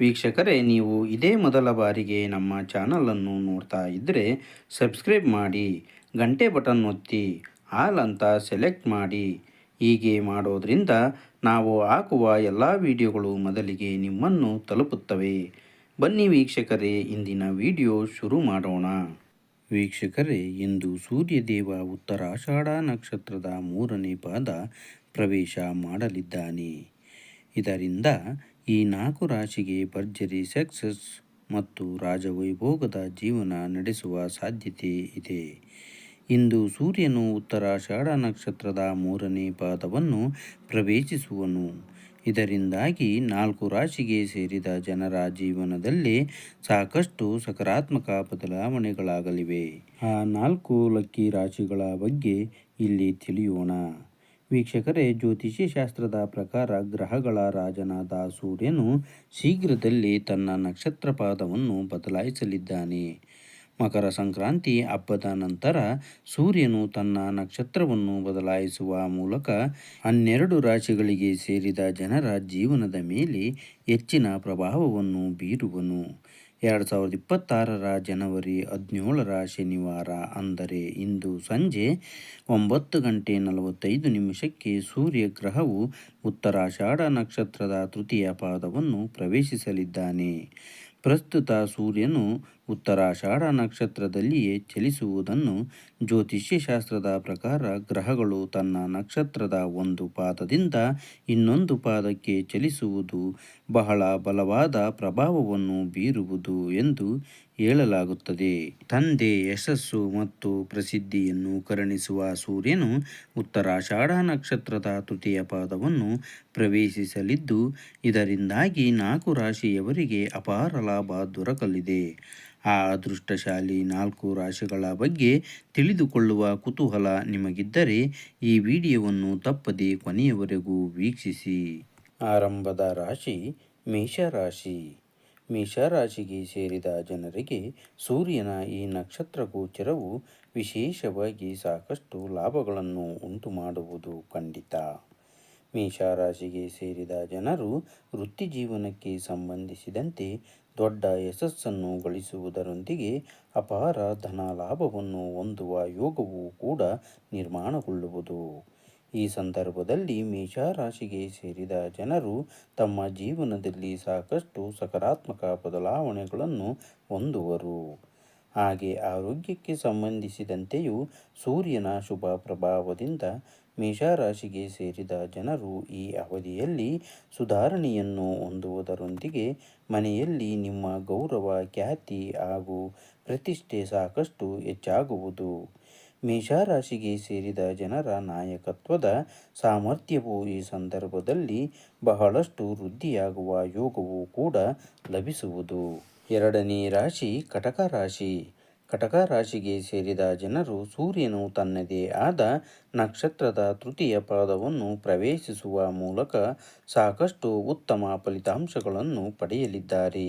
ವೀಕ್ಷಕರೇ, ನೀವು ಇದೇ ಮೊದಲ ಬಾರಿಗೆ ನಮ್ಮ ಚಾನಲನ್ನು ನೋಡ್ತಾ ಇದ್ದರೆ ಸಬ್ಸ್ಕ್ರೈಬ್ ಮಾಡಿ, ಗಂಟೆ ಬಟನ್ ಒತ್ತಿ, ಆಲ್ ಅಂತ ಸೆಲೆಕ್ಟ್ ಮಾಡಿ. ಹೀಗೆ ಮಾಡೋದರಿಂದ ನಾವು ಹಾಕುವ ಎಲ್ಲ ವಿಡಿಯೋಗಳು ಮೊದಲಿಗೆ ನಿಮ್ಮನ್ನು ತಲುಪುತ್ತವೆ. ಬನ್ನಿ ವೀಕ್ಷಕರೇ, ಇಂದಿನ ವಿಡಿಯೋ ಶುರು ಮಾಡೋಣ. ವೀಕ್ಷಕರೇ, ಇಂದು ಸೂರ್ಯದೇವ ಉತ್ತರಾಷಾಢ ನಕ್ಷತ್ರದ ಮೂರನೇ ಪಾದ ಪ್ರವೇಶ ಮಾಡಲಿದ್ದಾನೆ. ಇದರಿಂದ ಈ ನಾಲ್ಕು ರಾಶಿಗೆ ಭರ್ಜರಿ ಸಕ್ಸಸ್ ಮತ್ತು ರಾಜವೈಭೋಗದ ಜೀವನ ನಡೆಸುವ ಸಾಧ್ಯತೆ ಇದೆ. ಇಂದು ಸೂರ್ಯನು ಉತ್ತರಾಷಾಢ ನಕ್ಷತ್ರದ ಮೂರನೇ ಪಾದವನ್ನು ಪ್ರವೇಶಿಸುವನು. ಇದರಿಂದಾಗಿ ನಾಲ್ಕು ರಾಶಿಗೆ ಸೇರಿದ ಜನರ ಜೀವನದಲ್ಲಿ ಸಾಕಷ್ಟು ಸಕಾರಾತ್ಮಕ ಬದಲಾವಣೆಗಳಾಗಲಿವೆ. ಆ ನಾಲ್ಕು ಲಕ್ಕಿ ರಾಶಿಗಳ ಬಗ್ಗೆ ಇಲ್ಲಿ ತಿಳಿಯೋಣ. ವೀಕ್ಷಕರೇ ಜ್ಯೋತಿಷ್ಯ ಶಾಸ್ತ್ರದ ಪ್ರಕಾರ ಗ್ರಹಗಳ ರಾಜನಾದ ಸೂರ್ಯನು ಶೀಘ್ರದಲ್ಲಿ ತನ್ನ ನಕ್ಷತ್ರ ಪಾದವನ್ನು ಬದಲಾಯಿಸಲಿದ್ದಾನೆ. ಮಕರ ಸಂಕ್ರಾಂತಿ ಹಬ್ಬದ ನಂತರ ಸೂರ್ಯನು ತನ್ನ ನಕ್ಷತ್ರವನ್ನು ಬದಲಾಯಿಸುವ ಮೂಲಕ ಹನ್ನೆರಡು ರಾಶಿಗಳಿಗೆ ಸೇರಿದ ಜನರ ಜೀವನದ ಮೇಲೆ ಹೆಚ್ಚಿನ ಪ್ರಭಾವವನ್ನು ಬೀರುವನು. ಎರಡು ಸಾವಿರದ ಇಪ್ಪತ್ತಾರರ ಜನವರಿ ಹದಿನೇಳರ ಶನಿವಾರ, ಅಂದರೆ ಇಂದು ಸಂಜೆ ಒಂಬತ್ತು ಗಂಟೆ ನಲವತ್ತೈದು ನಿಮಿಷಕ್ಕೆ ಸೂರ್ಯ ಗ್ರಹವು ಉತ್ತರಾಷಾಢ ನಕ್ಷತ್ರದ ತೃತೀಯ ಪಾದವನ್ನು ಪ್ರವೇಶಿಸಲಿದ್ದಾನೆ. ಪ್ರಸ್ತುತ ಸೂರ್ಯನು ಉತ್ತರಾಷಾಢ ನಕ್ಷತ್ರದಲ್ಲಿಯೇ ಚಲಿಸುವುದನ್ನು ಜ್ಯೋತಿಷ್ಯಶಾಸ್ತ್ರದ ಪ್ರಕಾರ ಗ್ರಹಗಳು ತನ್ನ ನಕ್ಷತ್ರದ ಒಂದು ಪಾದದಿಂದ ಇನ್ನೊಂದು ಪಾದಕ್ಕೆ ಚಲಿಸುವುದು ಬಹಳ ಬಲವಾದ ಪ್ರಭಾವವನ್ನು ಬೀರುವುದು ಎಂದು ಹೇಳಲಾಗುತ್ತದೆ. ತಂದೆ ಯಶಸ್ಸು ಮತ್ತು ಪ್ರಸಿದ್ಧಿಯನ್ನು ಕರುಣಿಸುವ ಸೂರ್ಯನು ಉತ್ತರಾಷಾಢ ನಕ್ಷತ್ರದ ತೃತೀಯ ಪಾದವನ್ನು ಪ್ರವೇಶಿಸಲಿದ್ದು, ಇದರಿಂದಾಗಿ ನಾಲ್ಕು ರಾಶಿಯವರಿಗೆ ಅಪಾರ ಲಾಭ ದೊರಕಲಿದೆ. ಆ ಅದೃಷ್ಟಶಾಲಿ ನಾಲ್ಕು ರಾಶಿಗಳ ಬಗ್ಗೆ ತಿಳಿದುಕೊಳ್ಳುವ ಕುತೂಹಲ ನಿಮಗಿದ್ದರೆ ಈ ವಿಡಿಯೋವನ್ನು ತಪ್ಪದೆ ಕೊನೆಯವರೆಗೂ ವೀಕ್ಷಿಸಿ. ಆರಂಭದ ರಾಶಿ ಮೇಷರಾಶಿ. ಮೇಷರಾಶಿಗೆ ಸೇರಿದ ಜನರಿಗೆ ಸೂರ್ಯನ ಈ ನಕ್ಷತ್ರ ಗೋಚರವು ವಿಶೇಷವಾಗಿ ಸಾಕಷ್ಟು ಲಾಭಗಳನ್ನು ಉಂಟು ಮಾಡುವುದು ಖಂಡಿತ. ಮೇಷರಾಶಿಗೆ ಸೇರಿದ ಜನರು ವೃತ್ತಿ ಜೀವನಕ್ಕೆ ಸಂಬಂಧಿಸಿದಂತೆ ದೊಡ್ಡ ಯಶಸ್ಸನ್ನು ಗಳಿಸುವುದರೊಂದಿಗೆ ಅಪಾರ ಧನ ಲಾಭವನ್ನು ಹೊಂದುವ ಯೋಗವು ಕೂಡ ನಿರ್ಮಾಣಗೊಳ್ಳುವುದು. ಈ ಸಂದರ್ಭದಲ್ಲಿ ಮೇಷರಾಶಿಗೆ ಸೇರಿದ ಜನರು ತಮ್ಮ ಜೀವನದಲ್ಲಿ ಸಾಕಷ್ಟು ಸಕಾರಾತ್ಮಕ ಬದಲಾವಣೆಗಳನ್ನು ಹೊಂದುವರು. ಹಾಗೆ ಆರೋಗ್ಯಕ್ಕೆ ಸಂಬಂಧಿಸಿದಂತೆಯೂ ಸೂರ್ಯನ ಶುಭ ಪ್ರಭಾವದಿಂದ ಮೇಷರಾಶಿಗೆ ಸೇರಿದ ಜನರು ಈ ಅವಧಿಯಲ್ಲಿ ಸುಧಾರಣೆಯನ್ನು ಹೊಂದುವುದರೊಂದಿಗೆ ಮನೆಯಲ್ಲಿ ನಿಮ್ಮ ಗೌರವ, ಖ್ಯಾತಿ ಹಾಗೂ ಪ್ರತಿಷ್ಠೆ ಸಾಕಷ್ಟು ಹೆಚ್ಚಾಗುವುದು. ಮೇಷರಾಶಿಗೆ ಸೇರಿದ ಜನರ ನಾಯಕತ್ವದ ಸಾಮರ್ಥ್ಯವು ಈ ಸಂದರ್ಭದಲ್ಲಿ ಬಹಳಷ್ಟು ವೃದ್ಧಿಯಾಗುವ ಯೋಗವೂ ಕೂಡ ಲಭಿಸುವುದು. ಎರಡನೇ ರಾಶಿ, ಕಟಕ ರಾಶಿ. ಕಟಕ ರಾಶಿಗೆ ಸೇರಿದ ಜನರು ಸೂರ್ಯನು ತನ್ನದೇ ಆದ ನಕ್ಷತ್ರದ ತೃತೀಯ ಪಾದವನ್ನು ಪ್ರವೇಶಿಸುವ ಮೂಲಕ ಸಾಕಷ್ಟು ಉತ್ತಮ ಫಲಿತಾಂಶಗಳನ್ನು ಪಡೆಯಲಿದ್ದಾರೆ.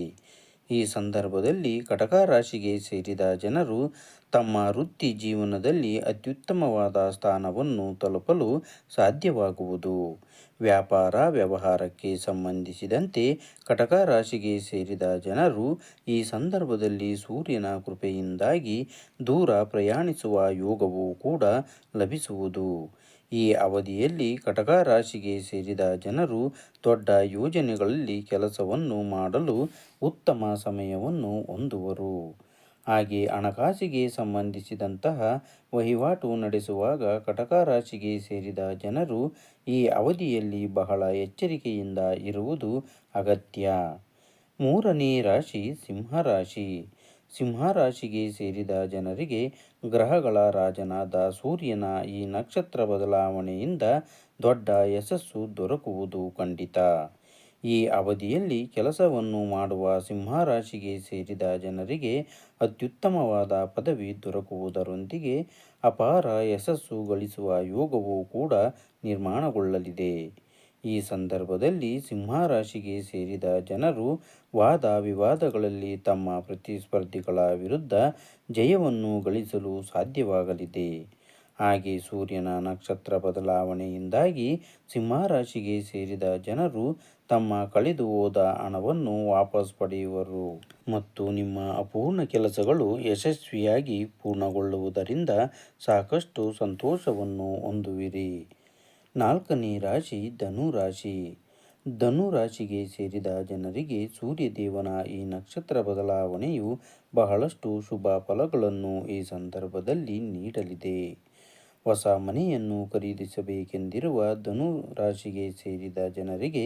ಈ ಸಂದರ್ಭದಲ್ಲಿ ಕಟಕ ರಾಶಿಗೆ ಸೇರಿದ ಜನರು ತಮ್ಮ ವೃತ್ತಿ ಜೀವನದಲ್ಲಿ ಅತ್ಯುತ್ತಮವಾದ ಸ್ಥಾನವನ್ನು ತಲುಪಲು ಸಾಧ್ಯವಾಗುವುದು. ವ್ಯಾಪಾರ ವ್ಯವಹಾರಕ್ಕೆ ಸಂಬಂಧಿಸಿದಂತೆ ಕಟಕ ರಾಶಿಗೆ ಸೇರಿದ ಜನರು ಈ ಸಂದರ್ಭದಲ್ಲಿ ಸೂರ್ಯನ ಕೃಪೆಯಿಂದಾಗಿ ದೂರ ಪ್ರಯಾಣಿಸುವ ಯೋಗವೂ ಕೂಡ ಲಭಿಸುವುದು. ಈ ಅವಧಿಯಲ್ಲಿ ಕಟಕ ರಾಶಿಗೆ ಸೇರಿದ ಜನರು ದೊಡ್ಡ ಯೋಜನೆಗಳಲ್ಲಿ ಕೆಲಸವನ್ನು ಮಾಡಲು ಉತ್ತಮ ಸಮಯವನ್ನು ಹೊಂದುವರು. ಹಾಗೆ ಹಣಕಾಸಿಗೆ ಸಂಬಂಧಿಸಿದಂತಹ ವಹಿವಾಟು ನಡೆಸುವಾಗ ಕಟಕ ರಾಶಿಗೆ ಸೇರಿದ ಜನರು ಈ ಅವಧಿಯಲ್ಲಿ ಬಹಳ ಎಚ್ಚರಿಕೆಯಿಂದ ಇರುವುದು ಅಗತ್ಯ. ಮೂರನೇ ರಾಶಿ ಸಿಂಹರಾಶಿ ಸಿಂಹರಾಶಿಗೆ ಸೇರಿದ ಜನರಿಗೆ ಗ್ರಹಗಳ ರಾಜನಾದ ಸೂರ್ಯನ ಈ ನಕ್ಷತ್ರ ಬದಲಾವಣೆಯಿಂದ ದೊಡ್ಡ ಯಶಸ್ಸು ದೊರಕುವುದು ಖಂಡಿತ. ಈ ಅವಧಿಯಲ್ಲಿ ಕೆಲಸವನ್ನು ಮಾಡುವ ಸಿಂಹರಾಶಿಗೆ ಸೇರಿದ ಜನರಿಗೆ ಅತ್ಯುತ್ತಮವಾದ ಪದವಿ ದೊರಕುವುದರೊಂದಿಗೆ ಅಪಾರ ಯಶಸ್ಸು ಗಳಿಸುವ ಯೋಗವೂ ಕೂಡ ನಿರ್ಮಾಣಗೊಳ್ಳಲಿದೆ. ಈ ಸಂದರ್ಭದಲ್ಲಿ ಸಿಂಹರಾಶಿಗೆ ಸೇರಿದ ಜನರು ವಾದ ವಿವಾದಗಳಲ್ಲಿ ತಮ್ಮ ಪ್ರತಿಸ್ಪರ್ಧಿಗಳ ವಿರುದ್ಧ ಜಯವನ್ನು ಗಳಿಸಲು ಸಾಧ್ಯವಾಗಲಿದೆ. ಹಾಗೆ ಸೂರ್ಯನ ನಕ್ಷತ್ರ ಬದಲಾವಣೆಯಿಂದಾಗಿ ಸಿಂಹರಾಶಿಗೆ ಸೇರಿದ ಜನರು ತಮ್ಮ ಕಳೆದು ಹೋದ ಹಣವನ್ನು ವಾಪಸ್ ಪಡೆಯುವರು. ಮತ್ತು ನಿಮ್ಮ ಅಪೂರ್ಣ ಕೆಲಸಗಳು ಯಶಸ್ವಿಯಾಗಿ ಪೂರ್ಣಗೊಳ್ಳುವುದರಿಂದ ಸಾಕಷ್ಟು ಸಂತೋಷವನ್ನು ಹೊಂದುವಿರಿ. ನಾಲ್ಕನೇ ರಾಶಿ ಧನು ರಾಶಿ. ಧನು ರಾಶಿಗೆ ಸೇರಿದ ಜನರಿಗೆ ಸೂರ್ಯದೇವನ ಈ ನಕ್ಷತ್ರ ಬದಲಾವಣೆಯು ಬಹಳಷ್ಟು ಶುಭ ಫಲಗಳನ್ನು ಈ ಸಂದರ್ಭದಲ್ಲಿ ನೀಡಲಿದೆ. ಹೊಸ ಮನೆಯನ್ನು ಖರೀದಿಸಬೇಕೆಂದಿರುವ ಧನು ರಾಶಿಗೆ ಸೇರಿದ ಜನರಿಗೆ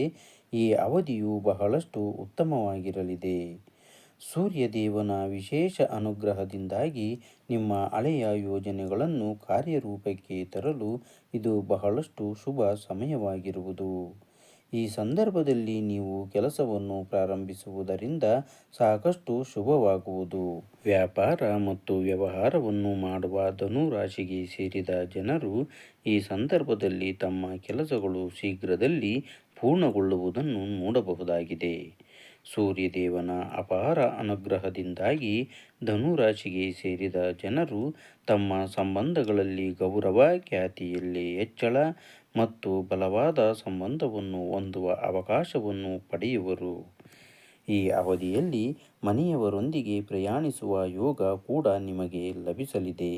ಈ ಅವಧಿಯು ಬಹಳಷ್ಟು ಉತ್ತಮವಾಗಿರಲಿದೆ. ಸೂರ್ಯದೇವನ ವಿಶೇಷ ಅನುಗ್ರಹದಿಂದಾಗಿ ನಿಮ್ಮ ಹಳೆಯ ಯೋಜನೆಗಳನ್ನು ಕಾರ್ಯರೂಪಕ್ಕೆ ತರಲು ಇದು ಬಹಳಷ್ಟು ಶುಭ ಸಮಯವಾಗಿರುವುದು. ಈ ಸಂದರ್ಭದಲ್ಲಿ ನೀವು ಕೆಲಸವನ್ನು ಪ್ರಾರಂಭಿಸುವುದರಿಂದ ಸಾಕಷ್ಟು ಶುಭವಾಗುವುದು. ವ್ಯಾಪಾರ ಮತ್ತು ವ್ಯವಹಾರವನ್ನು ಮಾಡುವ ಧನುರಾಶಿಗೆ ಸೇರಿದ ಜನರು ಈ ಸಂದರ್ಭದಲ್ಲಿ ತಮ್ಮ ಕೆಲಸಗಳು ಶೀಘ್ರದಲ್ಲಿ ಪೂರ್ಣಗೊಳ್ಳುವುದನ್ನು ನೋಡಬಹುದಾಗಿದೆ. ಸೂರ್ಯದೇವನ ಅಪಾರ ಅನುಗ್ರಹದಿಂದಾಗಿ ಧನುರಾಶಿಗೆ ಸೇರಿದ ಜನರು ತಮ್ಮ ಸಂಬಂಧಗಳಲ್ಲಿ ಗೌರವ, ಖ್ಯಾತಿಯಲ್ಲಿ ಹೆಚ್ಚಳ ಮತ್ತು ಬಲವಾದ ಸಂಬಂಧವನ್ನು ಹೊಂದುವ ಅವಕಾಶವನ್ನು ಪಡೆಯುವರು. ಈ ಅವಧಿಯಲ್ಲಿ ಮನೆಯವರೊಂದಿಗೆ ಪ್ರಯಾಣಿಸುವ ಯೋಗ ಕೂಡ ನಿಮಗೆ ಲಭಿಸಲಿದೆ.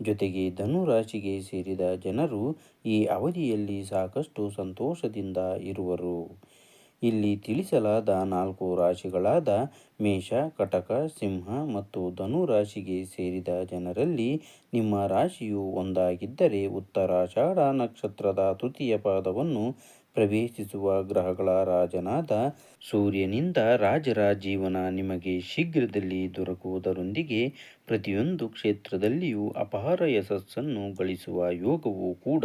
ಜೊತೆಗೆ ಧನುರಾಶಿಗೆ ಸೇರಿದ ಜನರು ಈ ಅವಧಿಯಲ್ಲಿ ಸಾಕಷ್ಟು ಸಂತೋಷದಿಂದ ಇರುವರು. ಇಲ್ಲಿ ತಿಳಿಸಲಾದ ನಾಲ್ಕು ರಾಶಿಗಳಾದ ಮೇಷ, ಕಟಕ, ಸಿಂಹ ಮತ್ತು ಧನು ರಾಶಿಗೆ ಸೇರಿದ ಜನರಲ್ಲಿ ನಿಮ್ಮ ರಾಶಿಯು ಒಂದಾಗಿದ್ದರೆ ಉತ್ತರಾಷಾಢ ನಕ್ಷತ್ರದ ತೃತೀಯ ಪಾದವನ್ನು ಪ್ರವೇಶಿಸುವ ಗ್ರಹಗಳ ರಾಜನಾದ ಸೂರ್ಯನಿಂದ ರಾಜರ ಜೀವನ ನಿಮಗೆ ಶೀಘ್ರದಲ್ಲಿ ದೊರಕುವುದರೊಂದಿಗೆ ಪ್ರತಿಯೊಂದು ಕ್ಷೇತ್ರದಲ್ಲಿಯೂ ಅಪಾರ ಯಶಸ್ಸನ್ನು ಗಳಿಸುವ ಯೋಗವೂ ಕೂಡ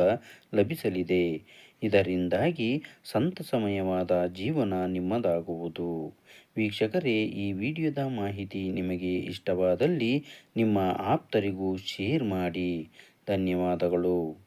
ಲಭಿಸಲಿದೆ. ಇದರಿಂದಾಗಿ ಸಂತಸಮಯವಾದ ಜೀವನ ನಿಮ್ಮದಾಗುವುದು. ವೀಕ್ಷಕರೇ, ಈ ವಿಡಿಯೋದ ಮಾಹಿತಿ ನಿಮಗೆ ಇಷ್ಟವಾದಲ್ಲಿ ನಿಮ್ಮ ಆಪ್ತರಿಗೂ ಶೇರ್ ಮಾಡಿ. ಧನ್ಯವಾದಗಳು.